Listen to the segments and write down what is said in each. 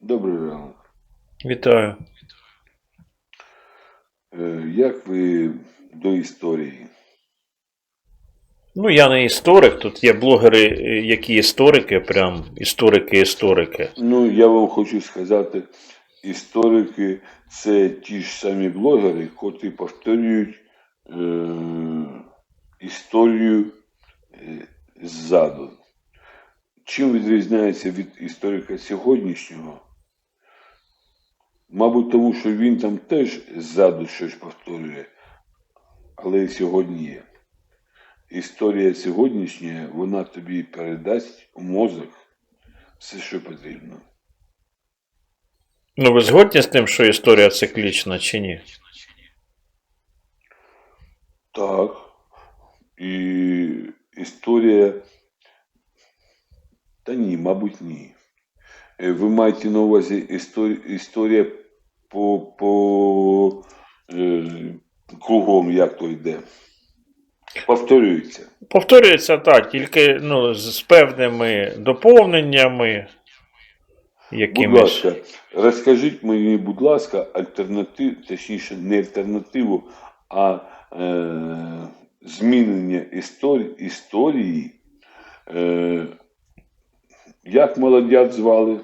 Добрий ранок. Вітаю. Е, Як ви до історії? Ну, я не історик, тут є блогери, які історики, прям історики-історики. Ну, я вам хочу сказати, історики це ті ж самі блогери, котрі повторюють е, історію е, ззаду. Чим відрізняється від історика сьогоднішнього? Мабуть, тому що він там теж ззаду щось повторює, але і сьогодні є. Історія сьогоднішня, вона тобі передасть у мозок все, що потрібно. Ну, ви згодні з тим, що історія циклічна чи ні? Так. І історія. Та ні, мабуть, ні. Е, Ви маєте на увазі історія, історія по, по е, кругом, як то йде. Повторюється. Повторюється так, тільки ну, з певними доповненнями. Будь ласка, розкажіть мені, будь ласка, альтернатив, точніше, не альтернативу, а е, змінення історії, історії. Е, як молодят звали,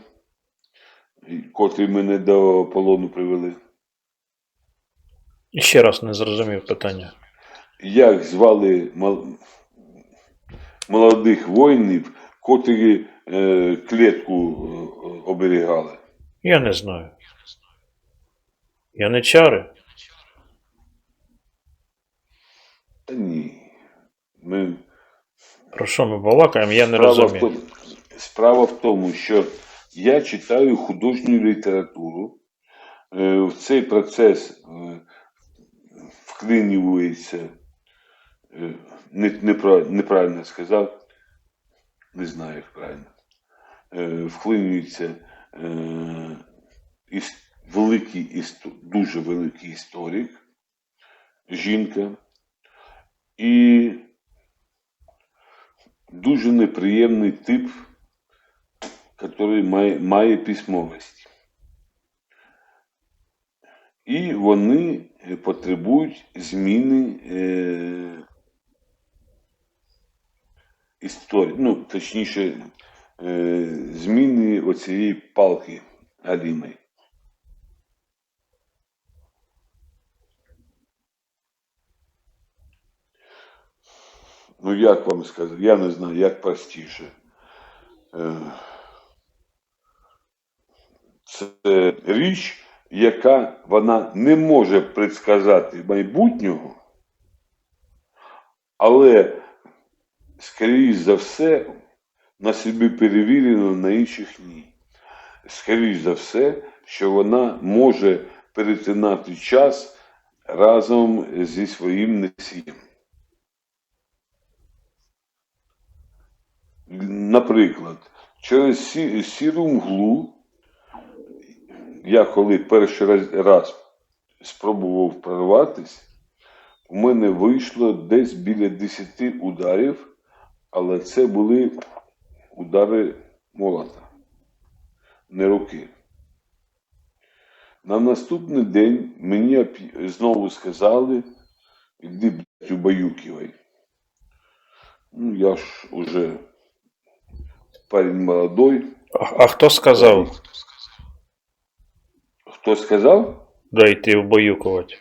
котрі мене до полону привели? Ще раз не зрозумів питання. Як звали мол- молодих воїнів, котрі е, клітку е, оберігали? Я не знаю. Я не чари. Та ні. Ми Про що ми балакаємо, я не розумію. Справа в тому, що я читаю художню літературу. Е, В цей процес е, вклинюється, е, не, неправильно сказав, не знаю, як правильно, вклинюється великий, дуже великий історик, жінка, і дуже неприємний тип, який має, має письмовість. І вони е, потребують зміни е, історії, ну, точніше, е, зміни оцієї палки галімої. Ну, як вам сказати, я не знаю, як простіше. Е, Це річ, яка вона не може предсказати майбутнього, але, скоріш за все, на собі перевірено, на інших ні. Скоріш за все, що вона може перетинати час разом зі своїм носієм. Наприклад, через сі- сіру мглу, я коли перший раз, раз спробував прорватися, у мене вийшло десь біля 10 ударів, але це були удари молота, не руки. На наступний день мені знову сказали, іди, блядь, убаюкивай. Ну, я ж уже парень молодой. А, а хто сказав Хто сказав? да йти вбоюкувати?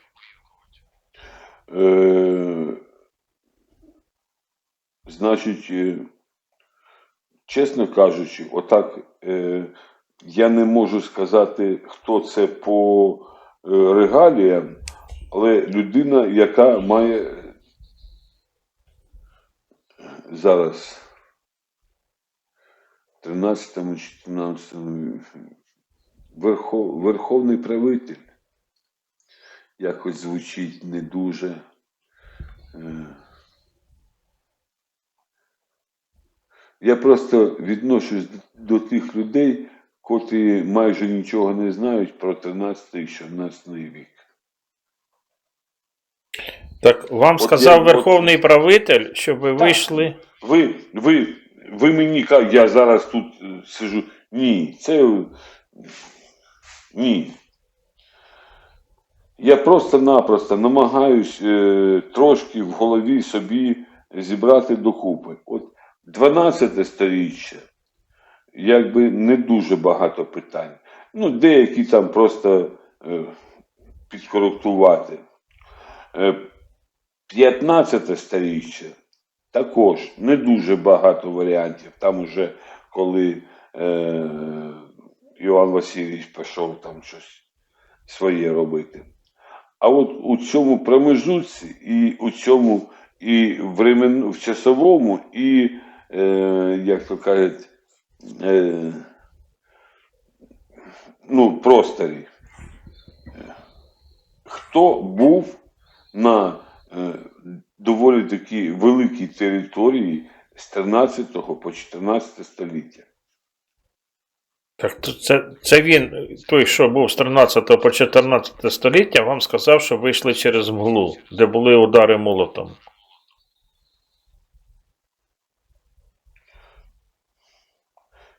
Е, значить, е, чесно кажучи, отак е, я не можу сказати, хто це по е, регаліям, але людина, яка має зараз 13 14 Верхов, Верховний правитель якось звучить не дуже. е. Я просто відношусь до тих людей, котрі майже нічого не знають про 13 і 14 вік. Так вам От сказав я- Верховний правитель, щоб ви Так. вийшли. Ви, ви, ви мені я зараз тут е, сижу. Ні, це ні. Я просто-напросто намагаюсь е, трошки в голові собі зібрати докупи. От 12 сторіччя, якби не дуже багато питань. Ну, деякі там просто е, підкоректувати. Е, 15 сторіччя також не дуже багато варіантів. Там уже коли е, Іван Васильович пішов там щось своє робити. А от у цьому промежутці і у цьому і времен, в часовому, і, е, як то кажуть, е, ну, просторі. Хто був на е, доволі такі великій території з 13 по 14 століття? Так то це, це він, той, що був з 13 по 14 століття, вам сказав, що вийшли через мглу, де були удари молотом.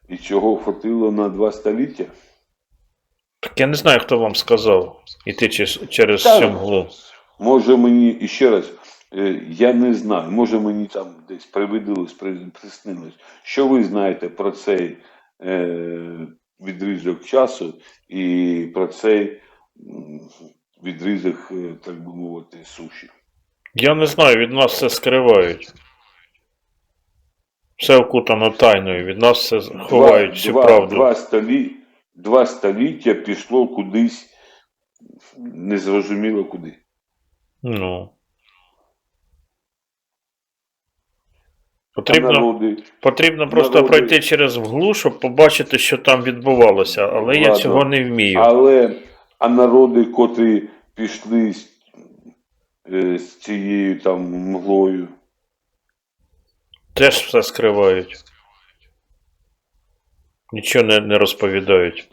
І чого хватило на два століття? Так я не знаю, хто вам сказав іти через Та, цю мглу. Може мені ще раз, е, я не знаю, може мені там десь привиділось, приснилось. Що ви знаєте про цей відрізок часу і про цей відрізок, е, так би мовити, суші? Я не знаю, від нас це скривають. Все окутано тайною, від нас все ховають всю два, правду. Два, столі, два століття пішло кудись, незрозуміло куди. Ну. Потрібно, потрібно просто народи- пройти через мглу, щоб побачити, що там відбувалося, але я цього не вмію. Але а народи, котрі пішли з, е, з цією там мглою, Теж все скривають. Нічого не, не розповідають.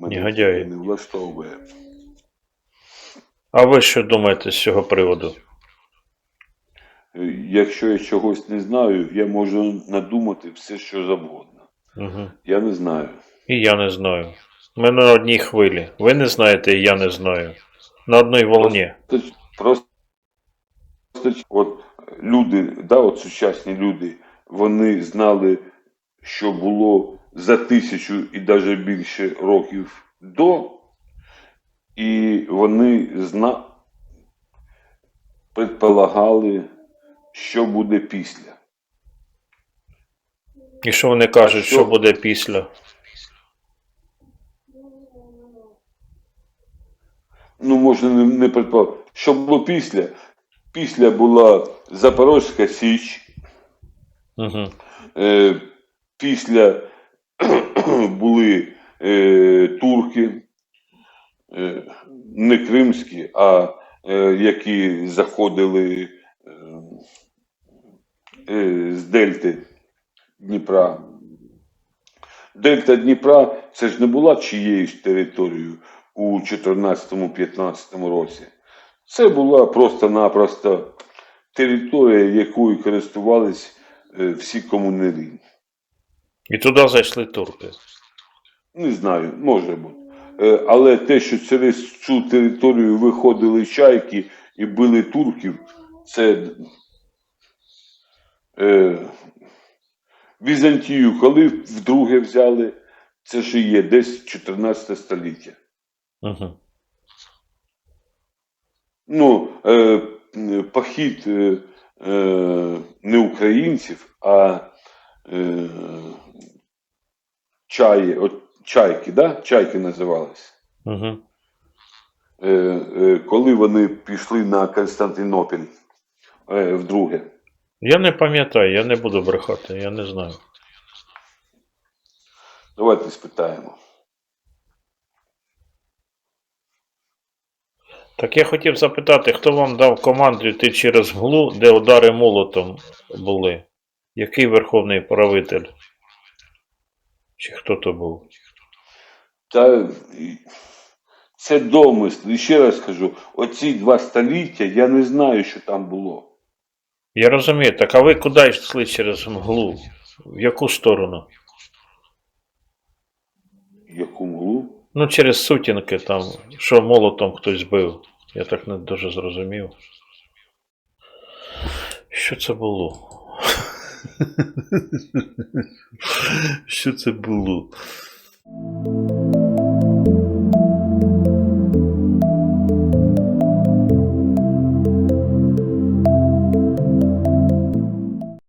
Негодяї. не влаштовує. А ви що думаєте з цього приводу? Якщо я чогось не знаю, я можу надумати все, що завгодно. Угу. Я не знаю. І я не знаю. Ми на одній хвилі. Ви не знаєте, і я не знаю. На одній волні. Просто, просто от люди, да, от сучасні люди, вони знали, що було за тисячу і навіть більше років до, і вони зна... предполагали, що буде після. І що вони кажуть, що? що буде після? Ну, можна не, не предполагати. Що було після? Після була Запорозька Січ, Угу. Е, після були е, турки, е, не кримські, а е, які заходили з Дельти Дніпра. Дельта Дніпра це ж не була чиєюсь територією у 14-15 році. Це була просто-напросто територія, якою користувались е, всі комунарі. І туди зайшли турки. Не знаю, може бути. Е, Але те, що через цю територію виходили чайки і били турків, це е, Візантію, коли вдруге взяли, це ж є десь 14 століття. Угу. Ну, е, похід е, е, не українців, а е, чаї, от, чайки, да? чайки називались. Угу. Е, е, коли вони пішли на Константинополь е, вдруге. Я не пам'ятаю, я не буду брехати, я не знаю. Давайте спитаємо. Так я хотів запитати, хто вам дав команду йти через мглу, де удари молотом були? Який верховний правитель? Чи хто то був? Та це домисл. І ще раз кажу, оці два століття я не знаю, що там було. Я розумію, так а ви куди йшли через мглу? В яку сторону? Яку мглу? Ну, через сутінки там, що молотом хтось бив. Я так не дуже зрозумів. Що це було? Що це було?